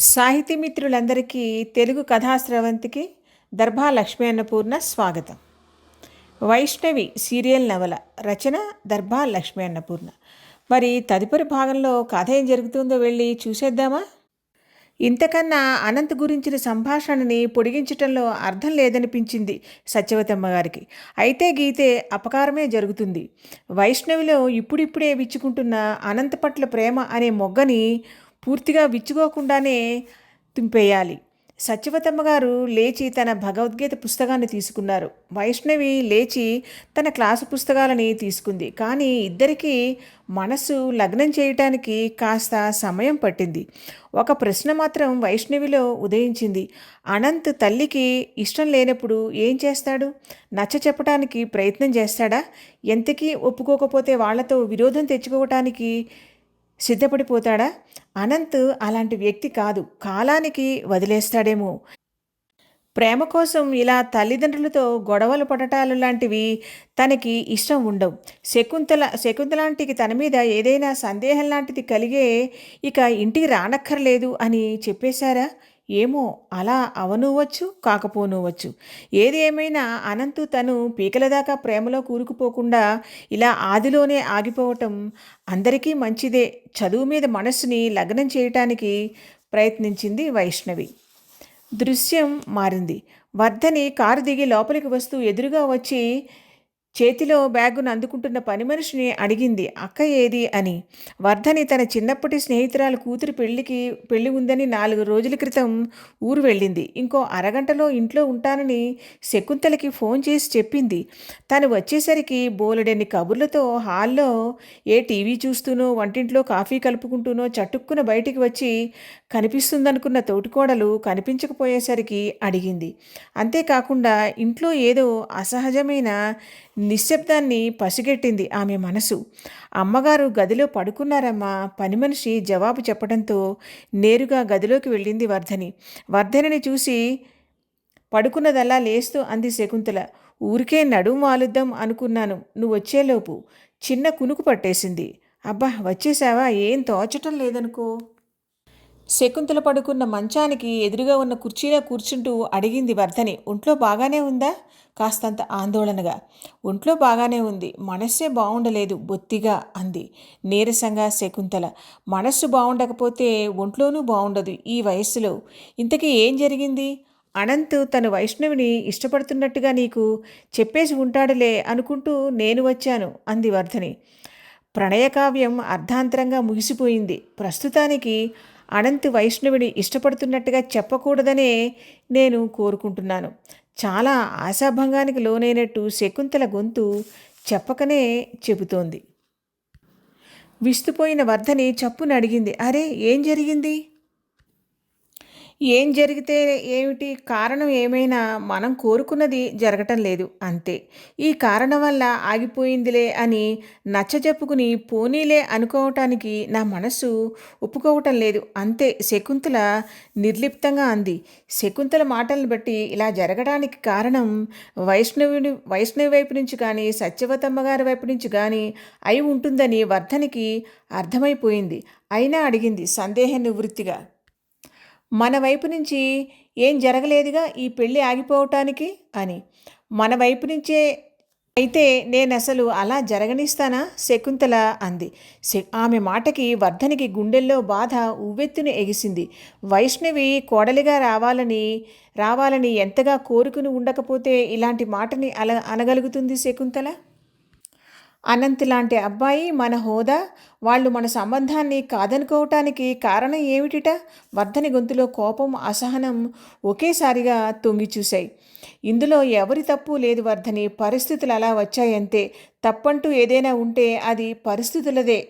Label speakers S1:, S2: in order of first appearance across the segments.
S1: సాహితీ మిత్రులందరికీ తెలుగు కథాస్రవంతికి దర్భా లక్ష్మీ అన్నపూర్ణ స్వాగతం. వైష్ణవి సీరియల్ నవల రచన దర్భా లక్ష్మీ అన్నపూర్ణ. మరి తదుపరి భాగంలో కథ ఏం జరుగుతుందో వెళ్ళి చూసేద్దామా? ఇంతకన్నా అనంత్ గురించిన సంభాషణని పొడిగించటంలో అర్థం లేదనిపించింది సత్యవతమ్మ గారికి. అయితే గీతే అపకారమే జరుగుతుంది. వైష్ణవిలో ఇప్పుడిప్పుడే విచ్చుకుంటున్న అనంత పట్ల ప్రేమ అనే మొగ్గని పూర్తిగా విచ్చుకోకుండానే తుంపేయాలి. సత్యవతమ్మ గారు లేచి తన భగవద్గీత పుస్తకాన్ని తీసుకున్నారు. వైష్ణవి లేచి తన క్లాసు పుస్తకాలని తీసుకుంది. కానీ ఇద్దరికీ మనసు లగ్నం చేయటానికి కాస్త సమయం పట్టింది. ఒక ప్రశ్న మాత్రం వైష్ణవిలో ఉదయించింది. అనంత్ తల్లికి ఇష్టం లేనప్పుడు ఏం చేస్తాడు? నచ్చ చెప్పడానికి ప్రయత్నం చేస్తాడా? ఎంతకీ ఒప్పుకోకపోతే వాళ్ళతో విరోధం తెచ్చుకోవటానికి సిద్ధపడిపోతాడా? అనంత్ అలాంటి వ్యక్తి కాదు. కాలానికి వదిలేస్తాడేమో. ప్రేమ కోసం ఇలా తల్లిదండ్రులతో గొడవలు పడటాలు లాంటివి తనకి ఇష్టం ఉండవు. శకుంతల శకుంతలాంటికి తన మీద ఏదైనా సందేహం లాంటిది కలిగే ఇక ఇంటికి రానక్కర్లేదు అని చెప్పేశారా? ఏమో అలా అవనువచ్చు కాకపోనువచ్చు. ఏది ఏమైనా అనంతు తను పీకల దాకా ప్రేమలో కూరుకుపోకుండా ఇలా ఆదిలోనే ఆగిపోవటం అందరికీ మంచిదే. చదువు మీద మనస్సుని లగ్నం చేయటానికి ప్రయత్నించింది వైష్ణవి. దృశ్యం మారింది. వర్ధని కారు దిగి లోపలికి వస్తూ ఎదురుగా వచ్చి చేతిలో బ్యాగును అందుకుంటున్న పని మనిషిని అడిగింది అక్క ఏది? అని. వర్ధని తన చిన్నప్పటి స్నేహితురాలు కూతురు పెళ్ళికి పెళ్ళి ఉందని నాలుగు రోజుల క్రితం ఊరు వెళ్ళింది. ఇంకో అరగంటలో ఇంట్లో ఉంటానని శకుంతలకి ఫోన్ చేసి చెప్పింది. తను వచ్చేసరికి బోలెడన్ని కబుర్లతో హాల్లో ఏ టీవీ చూస్తూనో వంటింట్లో కాఫీ కలుపుకుంటూనో చటుక్కున బయటికి వచ్చి కనిపిస్తుందనుకున్న తోటికోడలు కనిపించకపోయేసరికి అడిగింది. అంతేకాకుండా ఇంట్లో ఏదో అసహజమైన నిశ్శబ్దాన్ని పసిగెట్టింది ఆమె మనసు. అమ్మగారు గదిలో పడుకున్నారమ్మా పని మనిషి జవాబు చెప్పడంతో నేరుగా గదిలోకి వెళ్ళింది వర్ధని. వర్ధనిని చూసి పడుకున్నదల్లా లేస్తూ అంది శకుంతల. ఊరికే నడుము వాలుద్దాం అనుకున్నాను నువ్వు వచ్చేలోపు. చిన్న కునుకు పట్టేసింది. అబ్బా వచ్చేసావా? ఏం తోచటం లేదనుకో. శకుంతల పడుకున్న మంచానికి ఎదురుగా ఉన్న కుర్చీలో కూర్చుంటూ అడిగింది వర్ధని ఒంట్లో బాగానే ఉందా? కాస్తంత ఆందోళనగా. ఒంట్లో బాగానే ఉంది. మనస్సే బాగుండలేదు బొత్తిగా అంది నీరసంగా శకుంతల. మనస్సు బాగుండకపోతే ఒంట్లోనూ బాగుండదు ఈ వయస్సులో. ఇంతకీ ఏం జరిగింది? అనంత్ తన వైష్ణవిని ఇష్టపడుతున్నట్టుగా నీకు చెప్పేసి ఉంటాడులే అనుకుంటూ నేను వచ్చాను అంది వర్ధని. ప్రణయకావ్యం అర్ధాంతరంగా ముగిసిపోయింది. ప్రస్తుతానికి అనంత్ వైష్ణవిని ఇష్టపడుతున్నట్టుగా చెప్పకూడదనే నేను కోరుకుంటున్నాను. చాలా ఆశాభంగానికి లోనైనట్టు శకుంతల గొంతు చెప్పకనే చెబుతోంది. విస్తుపోయిన వర్ధని చప్పున అడిగింది అరే ఏం జరిగింది? ఏం జరిగితే ఏమిటి? కారణం ఏమైనా మనం కోరుకున్నది జరగటం లేదు అంతే. ఈ కారణం వల్ల ఆగిపోయిందిలే అని నచ్చజెప్పుకుని పోనీలే అనుకోవటానికి నా మనసు ఒప్పుకోవటం లేదు అంతే. శకుంతల నిర్లిప్తంగా అంది. శకుంతల మాటలను బట్టి ఇలా జరగడానికి కారణం వైష్ణవుని వైష్ణవి వైపు నుంచి కానీ సత్యవతమ్మ గారి వైపు నుంచి కానీ అయి ఉంటుందని వర్ధనికి అర్థమైపోయింది. అయినా అడిగింది సందేహ నివృత్తిగా. మన వైపు నుంచి ఏం జరగలేదుగా ఈ పెళ్ళి ఆగిపోవటానికి అని. మన వైపు నుంచే అయితే నేను అసలు అలా జరగనిస్తానా? శకుంతల అంది. ఆమె మాటకి వర్ధనికి గుండెల్లో బాధ ఉవ్వెత్తును ఎగిసింది. వైష్ణవి కోడలిగా రావాలని రావాలని ఎంతగా కోరుకుని ఉండకపోతే ఇలాంటి మాటని అల అనగలుగుతుంది శకుంతల? అనంత్ లాంటి అబ్బాయి మన హోదా? వాళ్ళు మన సంబంధాన్ని కాదనుకోవటానికి కారణం ఏమిటిట? వర్ధని గొంతులో కోపం అసహనం ఒకేసారిగా తొంగి చూశాయి. ఇందులో ఎవరి తప్పు లేదు వర్ధని పరిస్థితులు అలా వచ్చాయంతే తప్పంటూ ఏదైనా ఉంటే అది పరిస్థితులదే.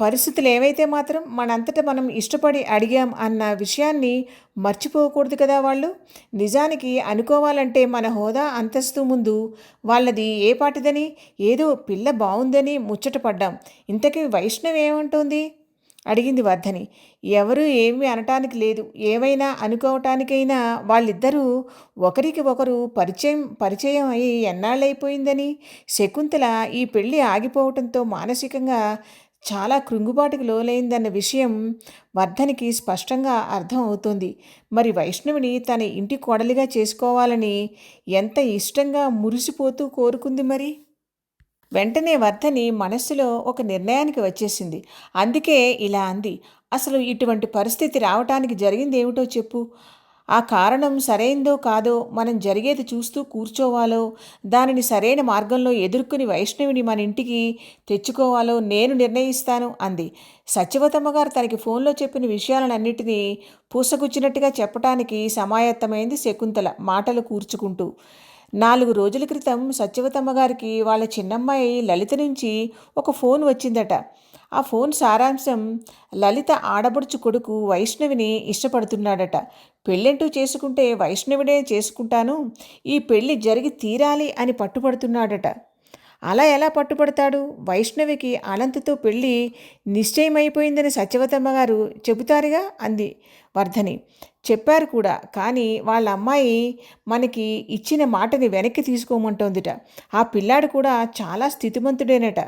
S1: పరిస్థితులు ఏవైతే మాత్రం మనంతట మనం ఇష్టపడి అడిగాం అన్న విషయాన్ని మర్చిపోకూడదు కదా వాళ్ళు? నిజానికి అనుకోవాలంటే మన హోదా అంతస్తు ముందు వాళ్ళది ఏ పాటిదని? ఏదో పిల్ల బాగుందని ముచ్చట పడ్డాం. ఇంతకీ వైష్ణవ్ ఏమంటుంది? అడిగింది వర్ధని. ఎవరు ఏమీ అనటానికి లేదు. ఏవైనా అనుకోవటానికైనా వాళ్ళిద్దరూ ఒకరికి ఒకరు పరిచయం పరిచయం అయ్యి ఎన్నాళ్ళైపోయిందని శకుంతల ఈ పెళ్ళి ఆగిపోవటంతో మానసికంగా చాలా కృంగుబాటుకు లోలైందన్న విషయం వర్ధనికి స్పష్టంగా అర్థం అవుతుంది. మరి వైష్ణవిని తన ఇంటి కోడలిగా చేసుకోవాలని ఎంత ఇష్టంగా మురిసిపోతూ కోరుకుంది మరి? వెంటనే వర్ధని మనస్సులో ఒక నిర్ణయానికి వచ్చేసింది. అందుకే ఇలా అంది. అసలు ఇటువంటి పరిస్థితి రావటానికి జరిగింది ఏమిటో చెప్పు. ఆ కారణం సరైందో కాదో మనం జరిగేది చూస్తూ కూర్చోవాలో దానిని సరైన మార్గంలో ఎదుర్కొని వైష్ణవిని మన ఇంటికి తెచ్చుకోవాలో నేను నిర్ణయిస్తాను అంది. సత్యవతమ్మ గారు తనకి ఫోన్లో చెప్పిన విషయాలన్నింటినీ పూసగుచ్చినట్టుగా చెప్పటానికి సమాయత్తమైంది శకుంతల మాటలు కూర్చుకుంటూ. నాలుగు రోజుల క్రితం సత్యవతమ్మ గారికి వాళ్ళ చిన్నమ్మాయి లలిత నుంచి ఒక ఫోన్ వచ్చిందట. ఆ ఫోన్ సారాంశం లలిత ఆడబడుచు కొడుకు వైష్ణవిని ఇష్టపడుతున్నాడట. పెళ్ళంటూ చేసుకుంటే వైష్ణవినే చేసుకుంటాను ఈ పెళ్ళి జరిగి తీరాలి అని పట్టుబడుతున్నాడట. అలా ఎలా పట్టుబడతాడు? వైష్ణవికి అనంతతో పెళ్ళి నిశ్చయమైపోయిందని సత్యవతమ్మ గారు చెబుతారుగా? అంది వర్ధని. చెప్పారు కూడా కానీ వాళ్ళ అమ్మాయి మనకి ఇచ్చిన మాటని వెనక్కి తీసుకోమంటోందిట. ఆ పిల్లాడు కూడా చాలా స్థితిమంతుడేనట.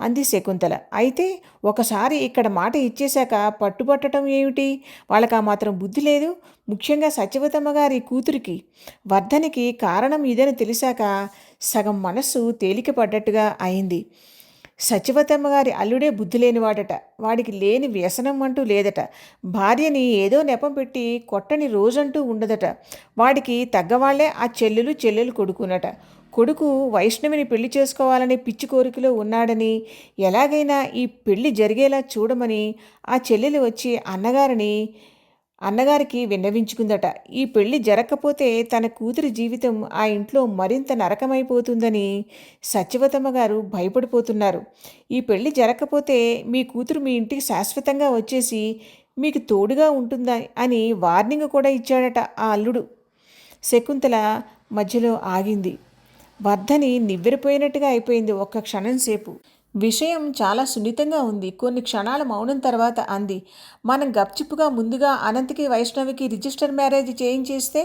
S1: అంది శకుంతల. అయితే ఒకసారి ఇక్కడ మాట ఇచ్చేశాక పట్టుబట్టడం ఏమిటి? వాళ్ళకి ఆ మాత్రం బుద్ధి లేదు. ముఖ్యంగా సత్యవతమ్మ గారి కూతురికి. వర్ధనికి కారణం ఇదని తెలిసాక సగం మనస్సు తేలికపడ్డట్టుగా అయింది. సత్యవతమ్మ గారి అల్లుడే బుద్ధి లేనివాడట. వాడికి లేని వ్యసనం అంటూ లేదట. భార్యని ఏదో నెపం పెట్టి కొట్టని రోజంటూ ఉండదట. వాడికి తగ్గవాళ్ళే ఆ చెల్లెలు చెల్లెలు కొడుకునట కొడుకు వైష్ణవిని పెళ్ళి చేసుకోవాలనే పిచ్చి కోరికలో ఉన్నాడని ఎలాగైనా ఈ పెళ్ళి జరిగేలా చూడమని ఆ చెల్లెలు వచ్చి అన్నగారిని అన్నగారికి విన్నవించుకుందట. ఈ పెళ్ళి జరగకపోతే తన కూతురి జీవితం ఆ ఇంట్లో మరింత నరకమైపోతుందని సత్యవతమ్మ గారు భయపడిపోతున్నారు. ఈ పెళ్ళి జరగకపోతే మీ కూతురు మీ ఇంటికి శాశ్వతంగా వచ్చేసి మీకు తోడుగా ఉంటుందా అని వార్నింగ్ కూడా ఇచ్చాడట ఆ అల్లుడు. శకుంతల మధ్యలో ఆగింది. వర్ధని నివ్వెరిపోయినట్టుగా అయిపోయింది ఒక్క క్షణం సేపు. విషయం చాలా సున్నితంగా ఉంది. కొన్ని క్షణాల మౌనం తర్వాత అంది. మనం గప్చిప్పుగా ముందుగా అనంతకి వైష్ణవికి రిజిస్టర్ మ్యారేజ్ చేయించేస్తే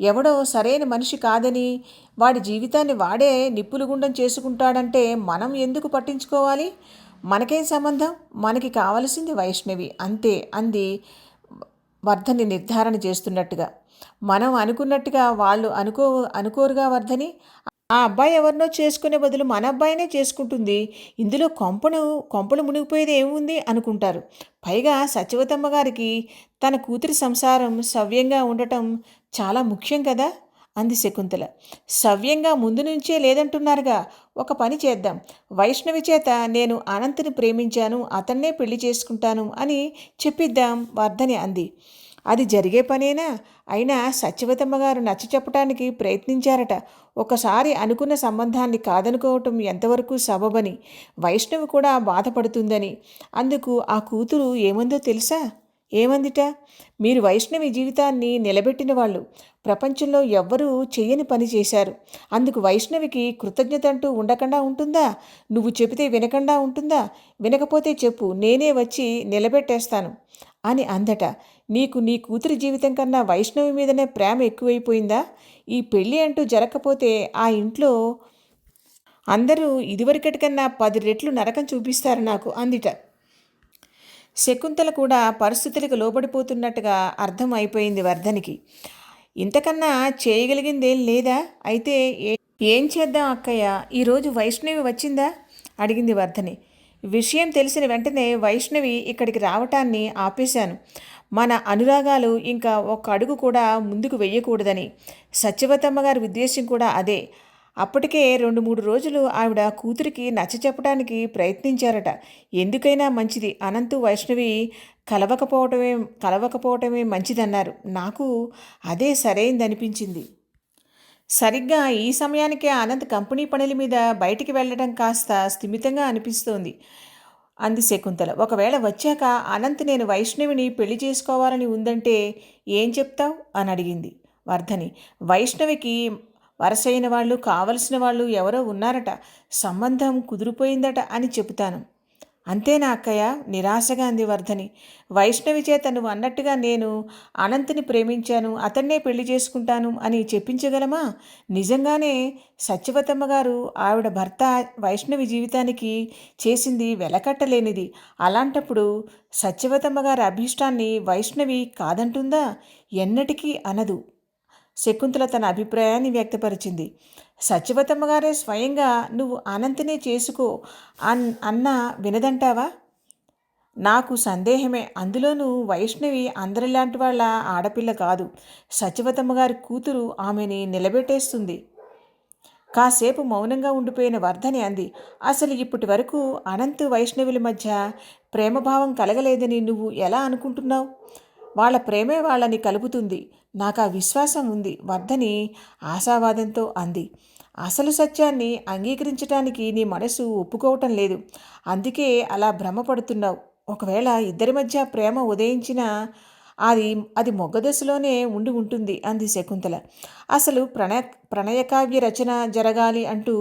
S1: ఎవడో సరైన మనిషి కాదని వాడి జీవితాన్ని వాడే నిప్పులు గుండం చేసుకుంటాడంటే మనం ఎందుకు పట్టించుకోవాలి? మనకేం సంబంధం? మనకి కావలసింది వైష్ణవి. అంతే అంది వర్ధని నిర్ధారణ చేస్తున్నట్టుగా. మనం అనుకున్నట్టుగా వాళ్ళు అనుకో అనుకోరుగా వర్ధని? ఆ అబ్బాయి ఎవరినో చేసుకునే బదులు మన అబ్బాయినే చేసుకుంటుంది. ఇందులో కొంపను కొంపలు మునిగిపోయేది ఏముంది అనుకుంటారు. పైగా సత్యవతమ్మ గారికి తన కూతురి సంసారం సవ్యంగా ఉండటం చాలా ముఖ్యం కదా? అంది శకుంతల. సవ్యంగా ముందు నుంచే లేదంటున్నారుగా. ఒక పని చేద్దాం. వైష్ణవి చేత నేను అనంతని ప్రేమించాను. అతన్నే పెళ్ళి చేసుకుంటాను అని చెప్పిద్దాం వర్ధని అంది. అది జరిగే పనేనా? అయినా సత్యవతమ్మ గారు నచ్చ చెప్పటానికి ప్రయత్నించారట. ఒకసారి అనుకున్న సంబంధాన్ని కాదనుకోవటం ఎంతవరకు సబబని? వైష్ణవి కూడా బాధపడుతుందని. అందుకు ఆ కూతురు ఏమందో తెలుసా? ఏమందిట? మీరు వైష్ణవి జీవితాన్ని నిలబెట్టిన వాళ్ళు. ప్రపంచంలో ఎవ్వరూ చేయని పని చేశారు. అందుకు వైష్ణవికి కృతజ్ఞత అంటూ ఉండకుండా ఉంటుందా? నువ్వు చెబితే వినకుండా ఉంటుందా? వినకపోతే చెప్పు నేనే వచ్చి నిలబెట్టేస్తాను అని అందట. నీకు నీ కూతురి జీవితం కన్నా వైష్ణవి మీదనే ప్రేమ ఎక్కువైపోయిందా? ఈ పెళ్ళి అంటూ జరగకపోతే ఆ ఇంట్లో అందరూ ఇదివరకటి కన్నా పది రెట్లు నరకం చూపిస్తారు నాకు అందిట. శకుంతల కూడా పరిస్థితులకు లోబడిపోతున్నట్టుగా అర్థం అయిపోయింది వర్ధనికి. ఇంతకన్నా చేయగలిగిందేం లేదా? అయితే ఏం చేద్దాం అక్కయ్య? ఈరోజు వైష్ణవి వచ్చిందా? అడిగింది వర్ధని. విషయం తెలిసిన వెంటనే వైష్ణవి ఇక్కడికి రావటాన్ని ఆపేశాను. మన అనురాగాలు ఇంకా ఒక అడుగు కూడా ముందుకు వెయ్యకూడదని సత్యవతమ్మ గారి ఉద్దేశం కూడా అదే. అప్పటికే రెండు మూడు రోజులు ఆవిడ కూతురికి నచ్చ చెప్పడానికి ప్రయత్నించారట. ఎందుకైనా మంచిది. అనంతు వైష్ణవి కలవకపోవటమే కలవకపోవటమే మంచిదన్నారు. నాకు అదే సరైందనిపించింది. సరిగ్గా ఈ సమయానికే అనంత్ కంపెనీ పనుల మీద బయటికి వెళ్ళడం కాస్త స్థిమితంగా అనిపిస్తోంది. అంది శకుంతల. ఒకవేళ వచ్చాక అనంత్ నేను వైష్ణవిని పెళ్ళి చేసుకోవాలని ఉందంటే ఏం చెప్తావు? అని అడిగింది వర్ధని. వైష్ణవికి వరసైన వాళ్ళు కావలసిన వాళ్ళు ఎవరో ఉన్నారట. సంబంధం కుదిరిపోయిందట అని చెబుతాను. అంతేనా అక్కయ్య? నిరాశగా అంది వర్ధని. వైష్ణవి చేత నువ్వు అన్నట్టుగా నేను అనంతని ప్రేమించాను అతన్నే పెళ్ళి చేసుకుంటాను అని చెప్పించగలమా? నిజంగానే సత్యవతమ్మ గారు ఆవిడ భర్త వైష్ణవి జీవితానికి చేసింది వెలకట్టలేనిది. అలాంటప్పుడు సత్యవతమ్మ గారి అభీష్టాన్ని వైష్ణవి కాదంటుందా? ఎన్నటికీ అనదు. శకుంతల తన అభిప్రాయాన్ని వ్యక్తపరిచింది. సత్యవతమ్మ గారే స్వయంగా నువ్వు అనంతనే చేసుకో అన్ అన్న వినదంటావా? నాకు సందేహమే. అందులోనూ వైష్ణవి అందరిలాంటి వాళ్ళ ఆడపిల్ల కాదు. సత్యవతమ్మ గారి కూతురు ఆమెని నిలబెట్టేస్తుంది. కాసేపు మౌనంగా ఉండిపోయిన వర్ధని అంది. అసలు ఇప్పటి వరకు అనంత్ వైష్ణవుల మధ్య ప్రేమభావం కలగలేదని నువ్వు ఎలా అనుకుంటున్నావు? వాళ్ళ ప్రేమే వాళ్ళని కలుపుతుంది. నాకు ఆ విశ్వాసం ఉంది. వద్దని ఆశావాదంతో అంది. అసలు సత్యాన్ని అంగీకరించటానికి నీ మనసు ఒప్పుకోవటం లేదు. అందుకే అలా భ్రమపడుతున్నావు. ఒకవేళ ఇద్దరి మధ్య ప్రేమ ఉదయించిన అది అది మొగ్గదశలోనే ఉండి ఉంటుంది అంది శకుంతల. అసలు ప్రణయ ప్రణయకావ్య రచన జరగాలి అంటూ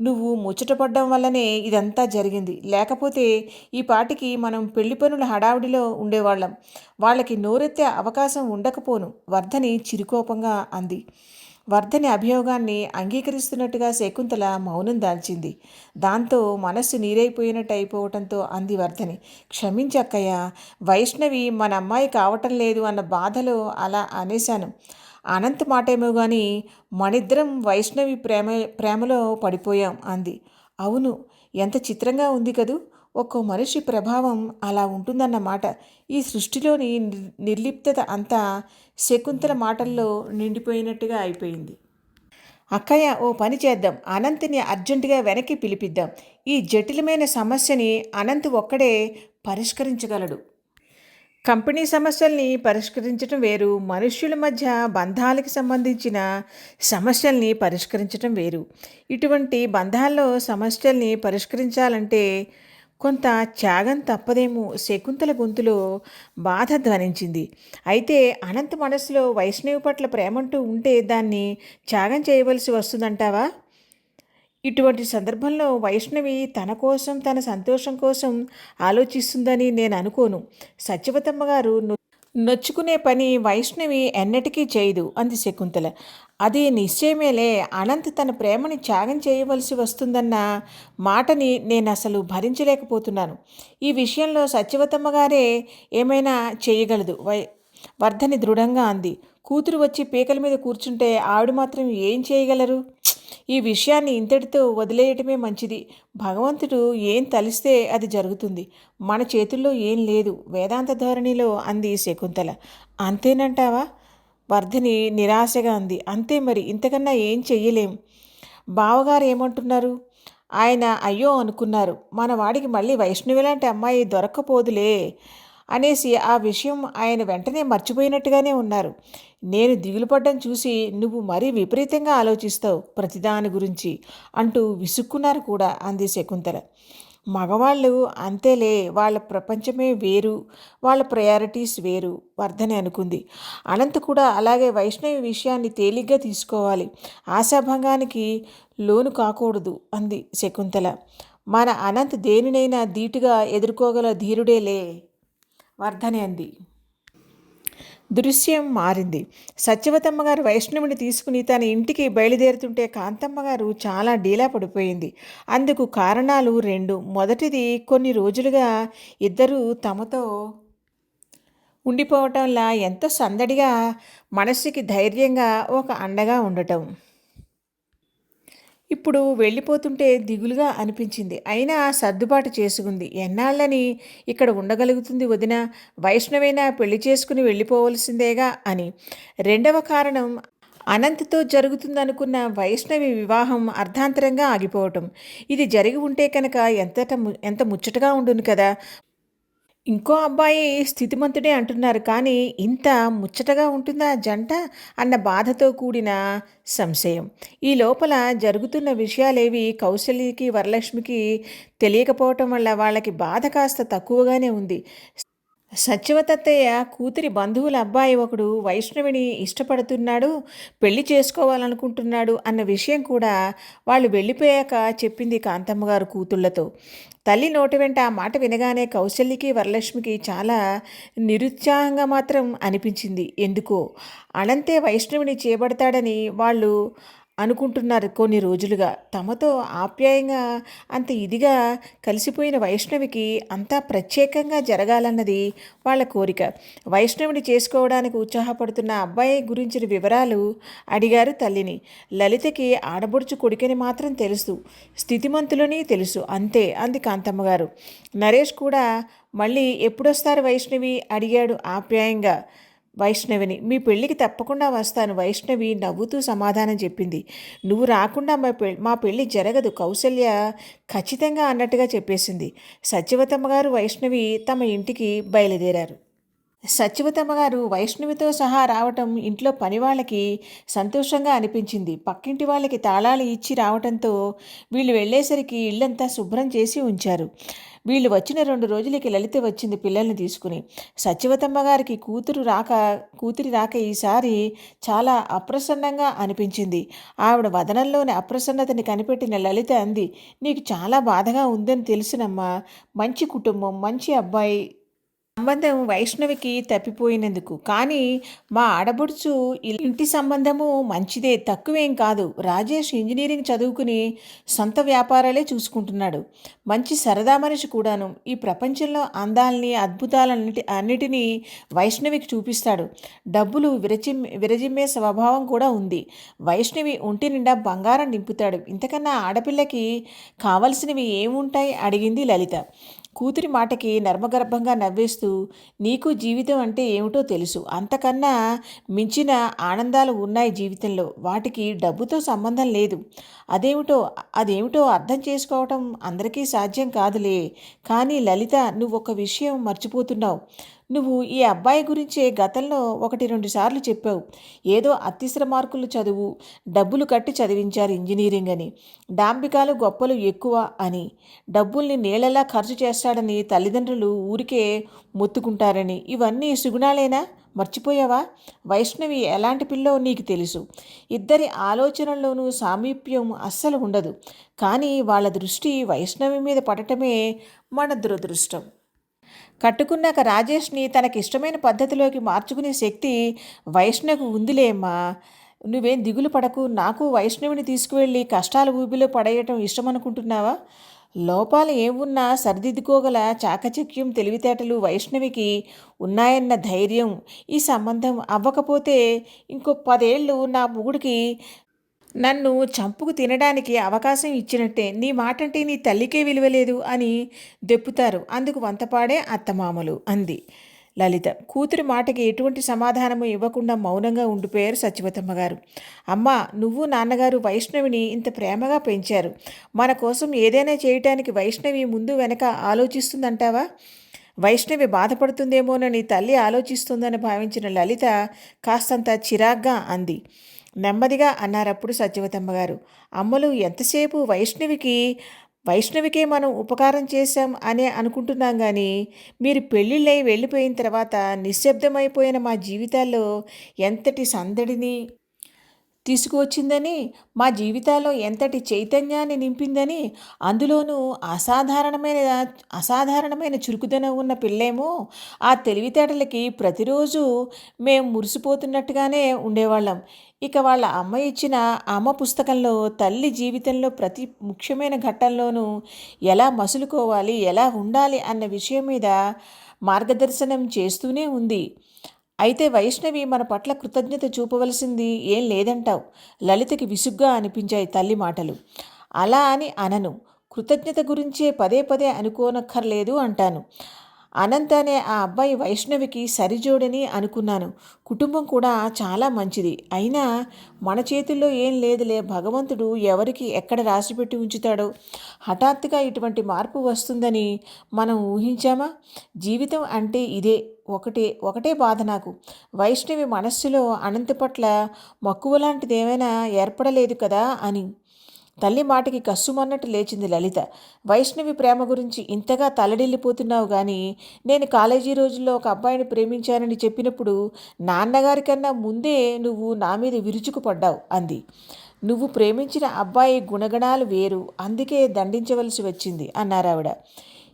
S1: నువ్వు ముచ్చటపడ్డం వల్లనే ఇదంతా జరిగింది. లేకపోతే ఈ పాటికి మనం పెళ్ళి పనుల హడావిడిలో ఉండేవాళ్ళం. వాళ్ళకి నోరెత్తే అవకాశం ఉండకపోను వర్ధని చిరుకోపంగా అంది. వర్ధని అభియోగాన్ని అంగీకరిస్తున్నట్టుగా శకుంతల మౌనం దాల్చింది. దాంతో మనస్సు నీరైపోయినట్టు అయిపోవటంతో అంది వర్ధని. క్షమించక్కయ్య వైష్ణవి మన అమ్మాయి కావటం లేదు అన్న బాధలో అలా అనేశాను. అనంత్ మాటేమో కానీ మనిద్దరం వైష్ణవి ప్రేమ ప్రేమలో పడిపోయాం అంది. అవును ఎంత చిత్రంగా ఉంది కదూ? ఒక్కో మనిషి ప్రభావం అలా ఉంటుందన్నమాట. ఈ సృష్టిలోని నిర్లిప్తత అంతా శకుంతల మాటల్లో నిండిపోయినట్టుగా అయిపోయింది. అక్కయ్య ఓ పని చేద్దాం. అనంత్ని అర్జెంటుగా వెనక్కి పిలిపిద్దాం. ఈ జటిలమైన సమస్యని అనంత్ ఒక్కడే పరిష్కరించగలడు. కంపెనీ సమస్యల్ని పరిష్కరించడం వేరు. మనుష్యుల మధ్య బంధాలకి సంబంధించిన సమస్యల్ని పరిష్కరించడం వేరు. ఇటువంటి బంధాల్లో సమస్యల్ని పరిష్కరించాలంటే కొంత త్యాగం తప్పదేమో శకుంతల గొంతులో బాధ ధ్వనించింది. అయితే అనంత మనసులో వైష్ణవి పట్ల ప్రేమంటూ ఉంటే దాన్ని త్యాగం చేయవలసి వస్తుందంటావా? ఇటువంటి సందర్భంలో వైష్ణవి తన కోసం తన సంతోషం కోసం ఆలోచిస్తుందని నేను అనుకోను. సత్యవతమ్మ గారు నొచ్చుకునే పని వైష్ణవి ఎన్నటికీ చేయదు అంది శకుంతల. అది నిశ్చయమేలే అనంత్ తన ప్రేమని త్యాగం చేయవలసి వస్తుందన్న మాటని నేను అసలు భరించలేకపోతున్నాను. ఈ విషయంలో సత్యవతమ్మ గారే ఏమైనా చేయగలదు వై వర్ధని దృఢంగా అంది. కూతురు వచ్చి పీకల మీద కూర్చుంటే ఆవిడ మాత్రం ఏం చేయగలరు? ఈ విషయాన్ని ఇంతటితో వదిలేయటమే మంచిది. భగవంతుడు ఏం తలిస్తే అది జరుగుతుంది. మన చేతుల్లో ఏం లేదు. వేదాంత ధోరణిలో అంది శకుంతల. అంతేనంటావా? వర్ధని నిరాశగా అంది. అంతే మరి ఇంతకన్నా ఏం చెయ్యలేం. బావగారు ఏమంటున్నారు? ఆయన అయ్యో అనుకున్నారు. మన వాడికి మళ్ళీ వైష్ణవి లాంటి అమ్మాయి దొరక్కపోదులే అనేసి ఆ విషయం ఆయన వెంటనే మర్చిపోయినట్టుగానే ఉన్నారు. నేను దిగులు పడ్డం చూసి నువ్వు మరీ విపరీతంగా ఆలోచిస్తావు ప్రతిదాని గురించి అంటూ విసుక్కున్నారు కూడా అంది శకుంతల. మగవాళ్ళు అంతేలే వాళ్ళ ప్రపంచమే వేరు వాళ్ళ ప్రయారిటీస్ వేరు వర్ధని అనుకుంది. అనంత్ కూడా అలాగే వైష్ణవి విషయాన్ని తేలిగ్గా తీసుకోవాలి. ఆశాభంగానికి లోను కాకూడదు అంది శకుంతల. మన అనంత్ దేనినైనా ధీటుగా ఎదుర్కోగల ధీరుడేలే వర్ధని అంది. దృశ్యం మారింది. సత్యవతమ్మ గారు వైష్ణవుని తీసుకుని తన ఇంటికి బయలుదేరుతుంటే కాంతమ్మ గారు చాలా డీలా పడిపోయింది. అందుకు కారణాలు రెండు. మొదటిది కొన్ని రోజులుగా ఇద్దరు తమతో ఉండిపోవటంలా ఎంతో సందడిగా మనస్సుకి ధైర్యంగా ఒక అండగా ఉండటం. ఇప్పుడు వెళ్ళిపోతుంటే దిగులుగా అనిపించింది. అయినా సర్దుబాటు చేసుకుంది. ఎన్నాళ్ళని ఇక్కడ ఉండగలుగుతుంది వదిన? వైష్ణవైనా పెళ్ళి చేసుకుని వెళ్ళిపోవలసిందేగా అని. రెండవ కారణం అనంత్తో జరుగుతుందనుకున్న వైష్ణవి వివాహం అర్ధాంతరంగా ఆగిపోవటం. ఇది జరిగి ఉంటే కనుక ఎంతట ఎంత ముచ్చటగా ఉండును కదా? ఇంకో అబ్బాయి స్థితిమంతుడే అంటున్నారు. కానీ ఇంత ముచ్చటగా ఉంటుందా జంట అన్న బాధతో కూడిన సంశయం. ఈ లోపల జరుగుతున్న విషయాలేవి కౌశల్యకి వరలక్ష్మికి తెలియకపోవటం వల్ల వాళ్ళకి బాధ కాస్త తక్కువగానే ఉంది. సత్యవతత్తయ్య కూతురి బంధువుల అబ్బాయి ఒకడు వైష్ణవిని ఇష్టపడుతున్నాడు పెళ్ళి చేసుకోవాలనుకుంటున్నాడు అన్న విషయం కూడా వాళ్ళు వెళ్ళిపోయాక చెప్పింది కాంతమ్మ గారు కూతుళ్ళతో తల్లి నోటి వెంట ఆ మాట వినగానే కౌశల్యకి వరలక్ష్మికి చాలా నిరుత్సాహంగా మాత్రం అనిపించింది. ఎందుకో? అనంతే వైష్ణవిని చేపడతాడని వాళ్ళు అనుకుంటున్నారు కొన్ని రోజులుగా. తమతో ఆప్యాయంగా అంత ఇదిగా కలిసిపోయిన వైష్ణవికి అంతా ప్రత్యేకంగా జరగాలన్నది వాళ్ళ కోరిక. వైష్ణవిని చేసుకోవడానికి ఉత్సాహపడుతున్న అబ్బాయి గురించిన వివరాలు అడిగారు తల్లిని. లలితకి ఆడబొడుచు కొడుకని మాత్రం తెలుసు. స్థితిమంతులని తెలుసు. అంతే అంది కాంతమ్మ గారు. నరేష్ కూడా మళ్ళీ ఎప్పుడొస్తారు వైష్ణవి? అడిగాడు ఆప్యాయంగా. వైష్ణవిని. మీ పెళ్ళికి తప్పకుండా వస్తాను. వైష్ణవి నవ్వుతూ సమాధానం చెప్పింది. నువ్వు రాకుండా మా పె మా పెళ్ళి జరగదు. కౌసల్య ఖచ్చితంగా అన్నట్టుగా చెప్పేసింది. సత్యవతమ్మ గారు వైష్ణవి తమ ఇంటికి బయలుదేరారు. సత్యవతమ్మ గారు వైష్ణవితో సహా రావటం ఇంట్లో పని వాళ్ళకి సంతోషంగా అనిపించింది. పక్కింటి వాళ్ళకి తాళాలు ఇచ్చి రావటంతో వీళ్ళు వెళ్ళేసరికి ఇల్లంతా శుభ్రం చేసి ఉంచారు. వీళ్ళు వచ్చిన రెండు రోజులకి లలిత వచ్చింది పిల్లల్ని తీసుకుని. సత్యవతమ్మ గారికి కూతురు రాక కూతురి రాక ఈసారి చాలా అప్రసన్నంగా అనిపించింది. ఆవిడ వదనంలోని అప్రసన్నతని కనిపెట్టిన లలిత అంది నీకు చాలా బాధగా ఉందని తెలుసునమ్మా. మంచి కుటుంబం మంచి అబ్బాయి సంబంధం వైష్ణవికి తప్పిపోయినందుకు. కానీ మా ఆడబడుచు ఇంటి సంబంధము మంచిదే తక్కువేం కాదు. రాజేష్ ఇంజనీరింగ్ చదువుకుని సొంత వ్యాపారాలే చూసుకుంటున్నాడు. మంచి సరదా మనిషి కూడాను. ఈ ప్రపంచంలో అందాలని అద్భుతాలన్నిటి అన్నిటినీ వైష్ణవికి చూపిస్తాడు. డబ్బులు విరచి విరజిమ్మే స్వభావం కూడా ఉంది. వైష్ణవి ఒంటి నిండా బంగారం నింపుతాడు. ఇంతకన్నా ఆడపిల్లకి కావలసినవి ఏముంటాయి? అడిగింది లలిత. కూతురి మాటకి నర్మగర్భంగా నవ్వేస్తూ నీకు జీవితం అంటే ఏమిటో తెలుసు. అంతకన్నా మించిన ఆనందాలు ఉన్నాయి జీవితంలో. వాటికి డబ్బుతో సంబంధం లేదు. అదేమిటో అదేమిటో అర్థం చేసుకోవటం అందరికీ సాధ్యం కాదులే. కానీ లలిత నువ్వు ఒక విషయం మర్చిపోతున్నావు. నువ్వు ఈ అబ్బాయి గురించే గతంలో ఒకటి రెండు సార్లు చెప్పావు. ఏదో అత్యవసర మార్కులు చదువు డబ్బులు కట్టి చదివించారు ఇంజనీరింగ్ అని డాంబికాలు గొప్పలు ఎక్కువ అని డబ్బుల్ని నీళ్ళలా ఖర్చు చేస్తాడని తల్లిదండ్రులు ఊరికే మొత్తుకుంటారని ఇవన్నీ సుగుణాలేనా? మర్చిపోయావా? వైష్ణవి ఎలాంటి పిల్లో నీకు తెలుసు. ఇద్దరి ఆలోచనల్లోనూ సామీప్యం అస్సలు ఉండదు. కానీ వాళ్ళ దృష్టి వైష్ణవి మీద పడటమే మన దురదృష్టం. కట్టుకున్నాక రాజేష్ని తనకిష్టమైన పద్ధతిలోకి మార్చుకునే శక్తి వైష్ణవికి ఉందిలేమ్మా నువ్వేం దిగులు పడకు నాకు వైష్ణవిని తీసుకువెళ్ళి కష్టాల ఊబిలో పడేయటం ఇష్టమనుకుంటున్నావా? లోపాలు ఏమున్నా సరిదిద్దుకోగల చాకచక్యం తెలివితేటలు వైష్ణవికి ఉన్నాయన్న ధైర్యం ఈ సంబంధం అవ్వకపోతే ఇంకో పదేళ్ళు నా మొగుడికి నన్ను చంపుకు తినడానికి అవకాశం ఇచ్చినట్టే నీ మాటంటే నీ తల్లికే విలువలేదు అని దెప్పుతారు. అందుకు వంతపాడే అత్తమామలు అంది. లలిత కూతురి మాటకి ఎటువంటి సమాధానము ఇవ్వకుండా మౌనంగా ఉండిపోయారు సత్యవతమ్మ గారు. అమ్మ నువ్వు నాన్నగారు వైష్ణవిని ఇంత ప్రేమగా పెంచారు. మన కోసం ఏదైనా చేయటానికి వైష్ణవి ముందు వెనక ఆలోచిస్తుందంటావా? వైష్ణవి బాధపడుతుందేమోనని తల్లి ఆలోచిస్తుందని భావించిన లలిత కాస్తంత చిరాగ్గా అంది. నెమ్మదిగా అన్నారప్పుడు సత్యవతమ్మ గారు. అమ్మలు ఎంతసేపు వైష్ణవికి వైష్ణవికే మనం ఉపకారం చేశాం అనే అనుకుంటున్నాం కానీ మీరు పెళ్ళిళ్ళై వెళ్ళిపోయిన తర్వాత నిశ్శబ్దమైపోయిన మా జీవితాల్లో ఎంతటి సందడిని తీసుకువచ్చిందని మా జీవితాల్లో ఎంతటి చైతన్యాన్ని నింపిందని అందులోనూ అసాధారణమైన అసాధారణమైన చురుకుదనం ఉన్న పిల్లేమో ఆ తెలివితేటలకి ప్రతిరోజు మేము మురిసిపోతున్నట్టుగానే ఉండేవాళ్ళం. ఇక వాళ్ళ అమ్మ ఇచ్చిన అమ్మ పుస్తకంలో తల్లి జీవితంలో ప్రతి ముఖ్యమైన ఘట్టంలోనూ ఎలా మసులుకోవాలి ఎలా ఉండాలి అన్న విషయం మీద మార్గదర్శనం చేస్తూనే ఉంది. అయితే వైష్ణవి మన పట్ల కృతజ్ఞత చూపవలసింది ఏం లేదంటావు? లలితకి విసుగ్గా అనిపించాయి తల్లి మాటలు. అలా అని అనను. కృతజ్ఞత గురించే పదే పదే అనుకోనక్కర్లేదు అంటాను. అనంత్ అనే ఆ అబ్బాయి వైష్ణవికి సరిజోడని అనుకున్నాను. కుటుంబం కూడా చాలా మంచిది. అయినా మన చేతుల్లో ఏం లేదులే భగవంతుడు ఎవరికి ఎక్కడ రాసిపెట్టి ఉంచుతాడో? హఠాత్తుగా ఇటువంటి మార్పు వస్తుందని మనం ఊహించామా? జీవితం అంటే ఇదే ఒకటే ఒకటే బాధ నాకు. వైష్ణవి మనస్సులో అనంత పట్ల మక్కువ లాంటిది ఏమైనా ఏర్పడలేదు కదా అని. తల్లి మాటకి కస్సుమన్నట్టు లేచింది లలిత. వైష్ణవి ప్రేమ గురించి ఇంతగా తలడిల్లిపోతున్నావు కానీ నేను కాలేజీ రోజుల్లో ఒక అబ్బాయిని ప్రేమించానని చెప్పినప్పుడు నాన్నగారి కన్నా ముందే నువ్వు నా మీద విరుచుకుపడ్డావు అంది. నువ్వు ప్రేమించిన అబ్బాయి గుణగణాలు వేరు అందుకే దండించవలసి వచ్చింది అన్నారావిడ.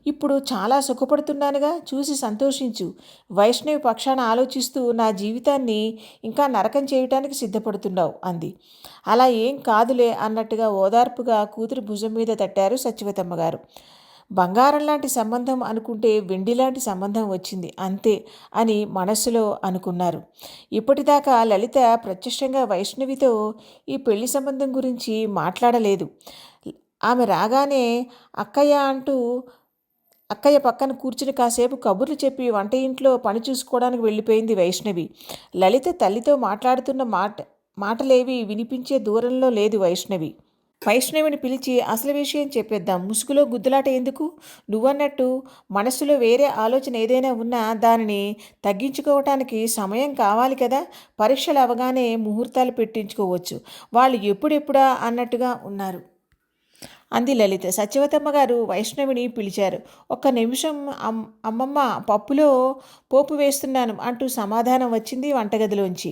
S1: ఇప్పుడు చాలా సుఖపడుతున్నానుగా చూసి సంతోషించు. వైష్ణవి పక్షాన ఆలోచిస్తూ నా జీవితాన్ని ఇంకా నరకం చేయటానికి సిద్ధపడుతున్నావు అంది. అలా ఏం కాదులే అన్నట్టుగా ఓదార్పుగా కూతురి భుజం మీద తట్టారు సత్యవతమ్మ గారు. బంగారం లాంటి సంబంధం అనుకుంటే వెండి లాంటి సంబంధం వచ్చింది అంతే అని మనస్సులో అనుకున్నారు. ఇప్పటిదాకా లలిత ప్రత్యక్షంగా వైష్ణవితో ఈ పెళ్ళి సంబంధం గురించి మాట్లాడలేదు. ఆమె రాగానే అక్కయ్య అంటూ అక్కయ్య పక్కన కూర్చుని కాసేపు కబుర్లు చెప్పి వంట ఇంట్లో పని చూసుకోవడానికి వెళ్ళిపోయింది వైష్ణవి. లలిత తల్లితో మాట్లాడుతున్న మాట మాటలేవి వినిపించే దూరంలో లేదు వైష్ణవి. వైష్ణవిని పిలిచి అసలు విషయం చెప్పేద్దాం ముసుగులో గుద్దులాట ఎందుకు? నువ్వన్నట్టు మనసులో వేరే ఆలోచన ఏదైనా ఉన్నా దానిని తగ్గించుకోవటానికి సమయం కావాలి కదా పరీక్షలు అవగానే ముహూర్తాలు పెట్టించుకోవచ్చు. వాళ్ళు ఎప్పుడెప్పుడా అన్నట్టుగా ఉన్నారు. అంది లలిత. సత్యవతమ్మ గారు వైష్ణవిని పిలిచారు. ఒక్క నిమిషం అమ్ అమ్మమ్మ పప్పులో పోపు వేస్తున్నాను అంటూ సమాధానం వచ్చింది వంటగదిలోంచి.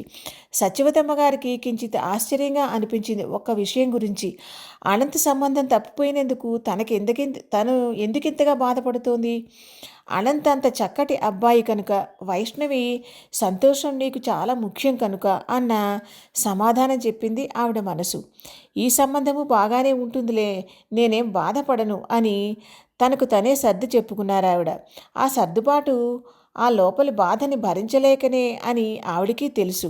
S1: సత్యవతమ్మ గారికి కించిత్ ఆశ్చర్యంగా అనిపించింది ఒక్క విషయం గురించి. అనంత సంబంధం తప్పిపోయినందుకు తనకి ఎందుకింత తను ఎందుకింతగా బాధపడుతోంది? అనంత్ అంత చక్కటి అబ్బాయి కనుక. వైష్ణవి సంతోషం నీకు చాలా ముఖ్యం కనుక అన్న సమాధానం చెప్పింది ఆవిడ మనసు. ఈ సంబంధము బాగానే ఉంటుందిలే నేనేం బాధపడను అని తనకు తనే సర్దు చెప్పుకున్నారు ఆవిడ. ఆ సర్దుబాటు ఆ లోపలి బాధని భరించలేకనే అని ఆవిడికి తెలుసు.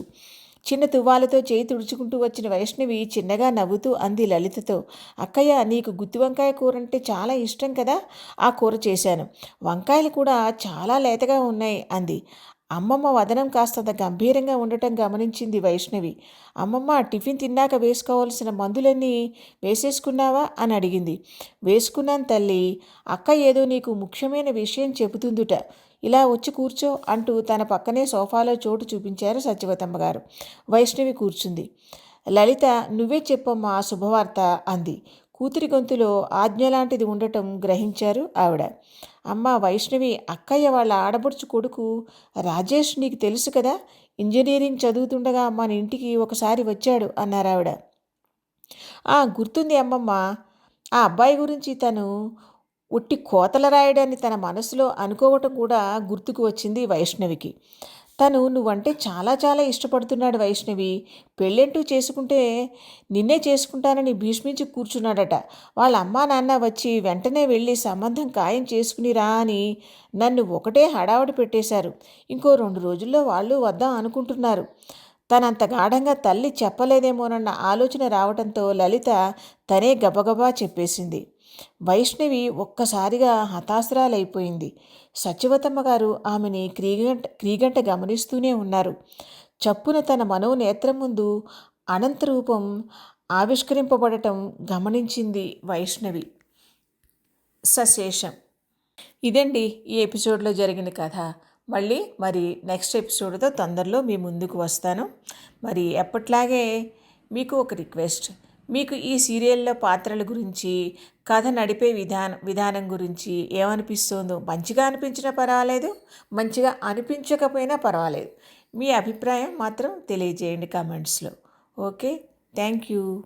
S1: చిన్న తువ్వాలతో చేయి తుడుచుకుంటూ వచ్చిన వైష్ణవి చిన్నగా నవ్వుతూ అంది లలితతో అక్కయ్య నీకు గుత్తి వంకాయ కూర అంటే చాలా ఇష్టం కదా? ఆ కూర చేశాను. వంకాయలు కూడా చాలా లేతగా ఉన్నాయి అంది. అమ్మమ్మ వదనం కాస్తంత గంభీరంగా ఉండటం గమనించింది వైష్ణవి. అమ్మమ్మ టిఫిన్ తిన్నాక వేసుకోవాల్సిన మందులన్నీ వేసేసుకున్నావా? అని అడిగింది. వేసుకున్నాను తల్లి. అక్క ఏదో నీకు ముఖ్యమైన విషయం చెబుతుందుట. ఇలా వచ్చి కూర్చో అంటూ తన పక్కనే సోఫాలో చోటు చూపించారు సత్యవతమ్మ గారు. వైష్ణవి కూర్చుంది. లలిత నువ్వే చెప్పమ్మా శుభవార్త అంది. కూతురి గొంతులో ఆజ్ఞ లాంటిది ఉండటం గ్రహించారు ఆవిడ. అమ్మ వైష్ణవి అక్కయ్య వాళ్ళ ఆడబడుచు కొడుకు రాజేష్ నీకు తెలుసు కదా? ఇంజనీరింగ్ చదువుతుండగా మన ఇంటికి ఒకసారి వచ్చాడు అన్నారు ఆవిడ. గుర్తుంది అమ్మమ్మ. ఆ అబ్బాయి గురించి తను ఉట్టి కోతల రాయడాన్ని తన మనసులో అనుకోవటం కూడా గుర్తుకు వచ్చింది వైష్ణవికి. తను నువ్వంటే చాలా చాలా ఇష్టపడుతున్నాడు వైష్ణవి. పెళ్ళంటూ చేసుకుంటే నిన్నే చేసుకుంటానని భీష్మించి కూర్చున్నాడట. వాళ్ళ అమ్మా నాన్న వచ్చి వెంటనే వెళ్ళి సంబంధం ఖాయం చేసుకునిరా అని నన్ను ఒకటే హడావుడి పెట్టేశారు. ఇంకో రెండు రోజుల్లో వాళ్ళు వద్దాం అనుకుంటున్నారు. తనంత గాఢంగా తల్లి చెప్పలేదేమోనన్న ఆలోచన రావడంతో లలిత తనే గబగబా చెప్పేసింది. వైష్ణవి ఒక్కసారిగా హతాశరాలైపోయింది. సత్యవతమ్మ గారు ఆమెని క్రీగంట క్రీగంట గమనిస్తూనే ఉన్నారు. చప్పున తన మనోనేత్రం ముందు అనంత రూపం ఆవిష్కరింపబడటం గమనించింది వైష్ణవి. సశేషం. ఇదండి ఈ ఎపిసోడ్లో జరిగిన కథ. మళ్ళీ మరి నెక్స్ట్ ఎపిసోడ్తో తొందరలో మీ ముందుకు వస్తాను. మరి ఎప్పట్లాగే మీకు ఒక రిక్వెస్ట్. మీకు ఈ సీరియల్లో పాత్రల గురించి కథ నడిపే విధానం విధానం గురించి ఏమనిపిస్తుందో మంచిగా అనిపించినా పర్వాలేదు మంచిగా అనిపించకపోయినా పర్వాలేదు. మీ అభిప్రాయం మాత్రం తెలియజేయండి కామెంట్స్లో. Okay thank you.